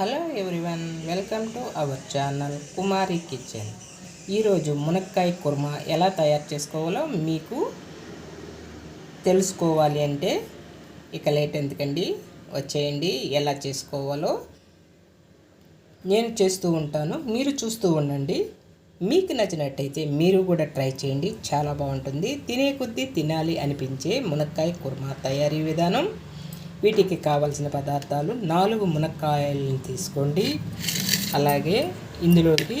Hello everyone welcome to our channel Kumari kitchen. ఈరోజు మునక్కాయ కుర్మా ఎలా తయారు చేసుకోవాలో మీకు తెలుసుకోవాలి అంటే ఇక లేట్ ఎందుకండి? వచ్చేయండి ఎలా చేసుకోవాలో నేను చేస్తూ ఉంటాను. మీరు చూస్తూ ఉండండి. మీకు నచ్చినట్టయితే మీరు కూడా ట్రై చేయండి. చాలా బాగుంటుంది. తినే కొద్దీ తినాలి అనిపించే మునక్కాయ కుర్మా తయారీ విధానం. వీటికి కావలసిన పదార్థాలు నాలుగు మునక్కాయలను తీసుకోండి. అలాగే ఇందులోకి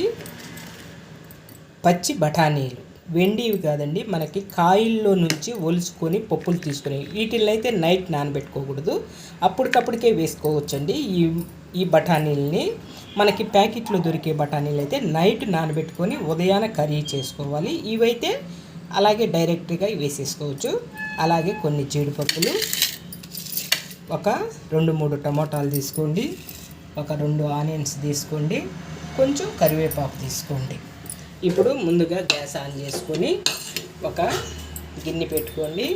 పచ్చి బఠానీలు. వెండివి కాదండి మనకి కాయల్లో నుంచి ఒలుచుకొని పప్పులు తీసుకుని వీటిల్లో అయితే నైట్ నానబెట్టుకోకూడదు. అప్పటికప్పటికే వేసుకోవచ్చండి. ఈ ఈ బఠానీల్ని మనకి ప్యాకెట్లో దొరికే బఠానీలు అయితే నైట్ నానబెట్టుకొని ఉదయాన కర్రీ చేసుకోవాలి. ఇవైతే అలాగే డైరెక్ట్గా వేసేసుకోవచ్చు. అలాగే కొన్ని జీడిపప్పులు ఒక రెండు మూడు టమాటాలు తీసుకోండి. ఒక రెండు ఆనియన్స్ తీసుకోండి. కొంచెం కరివేపాకు తీసుకోండి. ఇప్పుడు ముందుగా గ్యాస్ ఆన్ చేసుకొని ఒక గిన్నె పెట్టుకోండి.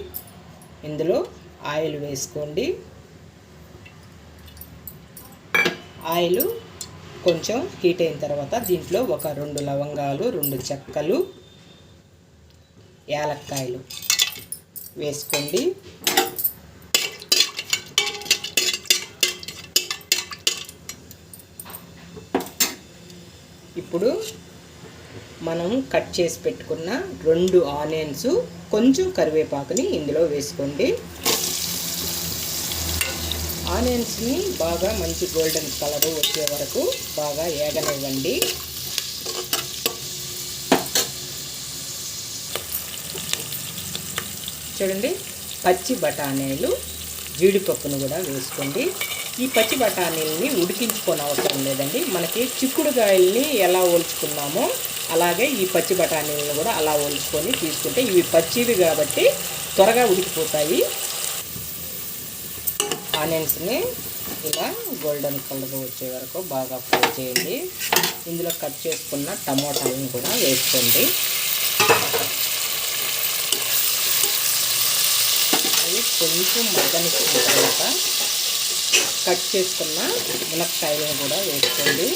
ఇందులో ఆయిల్ వేసుకోండి. ఆయిల్ కొంచెం హీట్ అయిన తర్వాత దీంట్లో ఒక రెండు లవంగాలు రెండు చెక్కలు యాలక్కాయలు వేసుకోండి. ఇప్పుడు మనం కట్ చేసి పెట్టుకున్న రెండు ఆనియన్స్ కొంచెం కరివేపాకుని ఇందులో వేసుకోండి. ఆనియన్స్ని బాగా మంచి గోల్డెన్ కలర్ వచ్చే వరకు బాగా ఏగనివ్వండి. చూడండి పచ్చి బఠానీలు జీడిపప్పును కూడా వేసుకోండి. ఈ పచ్చి బఠానీలని ఉడికించుకొని అవసరం లేదండి. మనకి చిక్కుడుగాయల్ని ఎలా ఓల్చుకున్నామో అలాగే ఈ పచ్చి బఠానీలను కూడా అలా ఓల్చుకొని తీసుకుంటే ఇవి పచ్చివి కాబట్టి త్వరగా ఉడికిపోతాయి. ఆనియన్స్ని ఇలా గోల్డెన్ కలర్ వచ్చే వరకు బాగా ఫ్రై చేయండి. ఇందులో కట్ చేసుకున్న టమోటాలను కూడా వేసుకోండి. అవి కొంచెం మగ్గనికి తర్వాత కట్ చేసుకున్న మునక్కాయలను కూడా వేసుకోండి.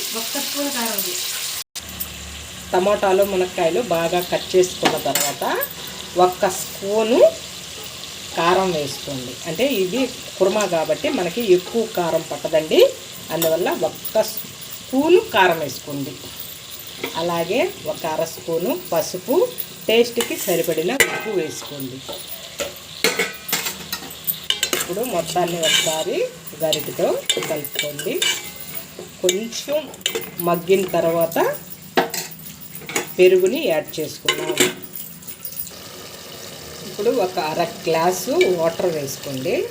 టమాటాలు మునక్కాయలు బాగా కట్ చేసుకున్న తర్వాత ఒక్క స్పూను కారం వేసుకోండి. అంటే ఇది కుర్మా కాబట్టి మనకి ఎక్కువ కారం పట్టదండి. అందువల్ల ఒక్క స్పూను కారం వేసుకోండి. అలాగే ఒక అర స్పూను పసుపు టేస్ట్కి సరిపడిన ఉప్పు వేసుకోండి. ఇప్పుడు మొత్తాన్ని ఒకసారి గరిటతో కలుపుకోండి. కొంచెం మగ్గిన తర్వాత పెరుగుని యాడ్ చేసుకున్నాము ఇప్పుడు ఒక అర గ్లాసు వాటర్ వేసుకోండి.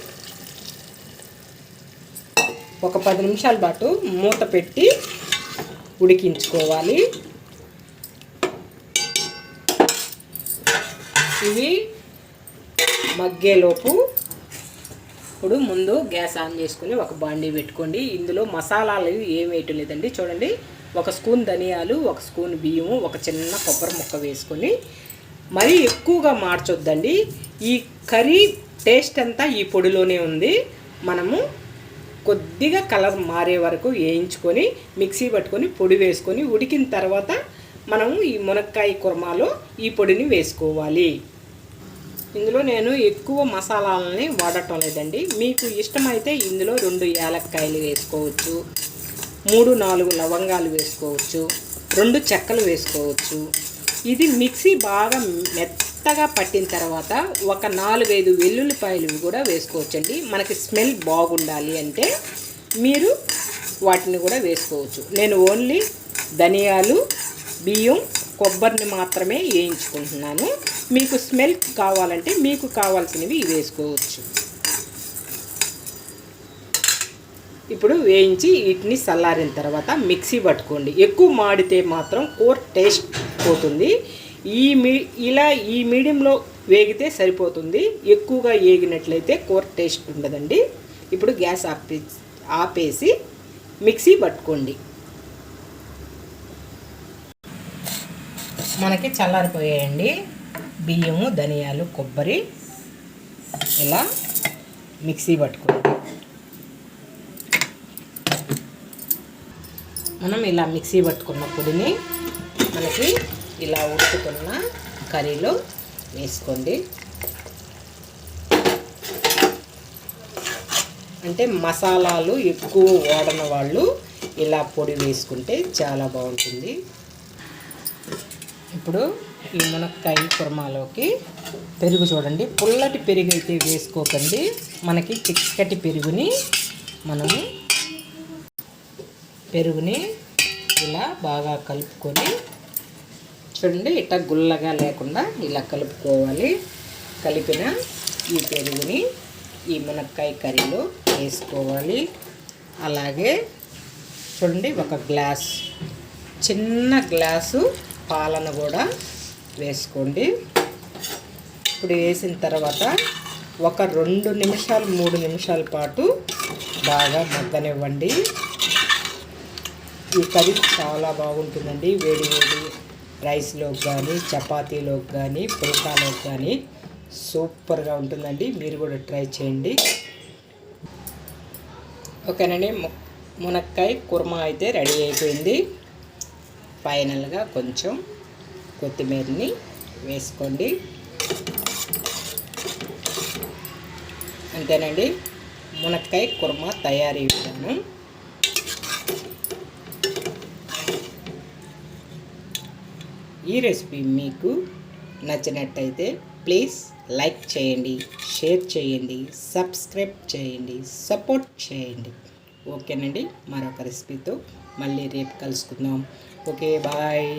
ఒక పది నిమిషాల పాటు మూత పెట్టి ఉడికించుకోవాలి. ఇవి మగ్గేలోపు ఇప్పుడు ముందు గ్యాస్ ఆన్ చేసుకుని ఒక బాండీ పెట్టుకోండి. ఇందులో మసాలాలు ఏం వేయటం లేదండి. చూడండి ఒక స్పూన్ ధనియాలు ఒక స్పూన్ బియ్యము ఒక చిన్న కొబ్బరి ముక్క వేసుకొని మరీ ఎక్కువగా మార్చొద్దండి. ఈ కర్రీ టేస్ట్ అంతా ఈ పొడిలోనే ఉంది. మనము కొద్దిగా కలర్ మారే వరకు వేయించుకొని మిక్సీ పట్టుకొని పొడి వేసుకొని ఉడికిన తర్వాత మనము ఈ మునక్కాయ కుర్మాలో ఈ పొడిని వేసుకోవాలి. ఇందులో నేను ఎక్కువ మసాలాలని వాడటం లేదండి. మీకు ఇష్టమైతే ఇందులో రెండు యాలక్కాయలు వేసుకోవచ్చు మూడు నాలుగు లవంగాలు వేసుకోవచ్చు రెండు చెక్కలు వేసుకోవచ్చు. ఇది మిక్సీ బాగా మెత్తగా పట్టిన తర్వాత ఒక నాలుగైదు వెల్లుల్లిపాయలు కూడా వేసుకోవచ్చండి. మనకి స్మెల్ బాగుండాలి అంటే మీరు వాటిని కూడా వేసుకోవచ్చు. నేను ఓన్లీ ధనియాలు బియ్యం కొబ్బరిని మాత్రమే వేయించుకుంటున్నాను. మీకు స్మెల్ కావాలంటే మీకు కావాల్సినవి వేసుకోవచ్చు. ఇప్పుడు వేయించి వీటిని చల్లారిన తర్వాత మిక్సీ పట్టుకోండి. ఎక్కువ మాడితే మాత్రం కూర టేస్ట్ పోతుంది. ఈ మీ ఇలా ఈ మీడియంలో వేగితే సరిపోతుంది. ఎక్కువగా వేగినట్లయితే కూర టేస్ట్ ఉండదండి. ఇప్పుడు గ్యాస్ ఆపే ఆపేసి మిక్సీ పట్టుకోండి. మనకి చల్లారిపోయాయండి. బియ్యము ధనియాలు కొబ్బరి ఇలా మిక్సీ పట్టుకోండి మనం ఇలా మిక్సీ పట్టుకున్న పొడిని మనకి ఇలా ఉడుకుతున్న కర్రీలో వేసుకోండి. అంటే మసాలాలు ఎక్కువ వాడని వాళ్ళు ఇలా పొడి వేసుకుంటే చాలా బాగుంటుంది. ఇప్పుడు ఈ మునక్కాయ కుర్మాలోకి పెరుగు చూడండి. పుల్లటి పెరుగు అయితే వేసుకోకండి. మనకి చిక్కటి పెరుగుని మనము పెరుగుని ఇలా బాగా కలుపుకొని చూడండి ఇట్లా గుల్లగా లేకుండా ఇలా కలుపుకోవాలి. కలిపిన ఈ పెరుగుని ఈ మునక్కాయ కర్రీలో వేసుకోవాలి. అలాగే చూడండి ఒక గ్లాస్ చిన్న గ్లాసు పాలను కూడా వేసుకోండి. ఇప్పుడు వేసిన తర్వాత ఒక రెండు నిమిషాలు మూడు నిమిషాల పాటు బాగా మగ్గనివ్వండి. ఈ కర్రీ చాలా బాగుంటుందండి. వేడి వేడి రైస్లోకి కానీ చపాతీలోకి కానీ పుల్కాలోకి కానీ సూపర్గా ఉంటుందండి. మీరు కూడా ట్రై చేయండి. ఓకేనండి. మునక్కాయ కుర్మా అయితే రెడీ అయిపోయింది. ఫైనల్గా కొంచెం కొత్తిమీరని వేసుకోండి. అంతేనండి. మునక్కాయ కుర్మా తయారీ విధానం. ఈ రెసిపీ మీకు నచ్చినట్టయితే ప్లీజ్ లైక్ చేయండి షేర్ చేయండి సబ్స్క్రైబ్ చేయండి సపోర్ట్ చేయండి. ఓకేనండి. మరొక రెసిపీతో మళ్ళీ రేపు కలుసుకుందాం. Okay bye.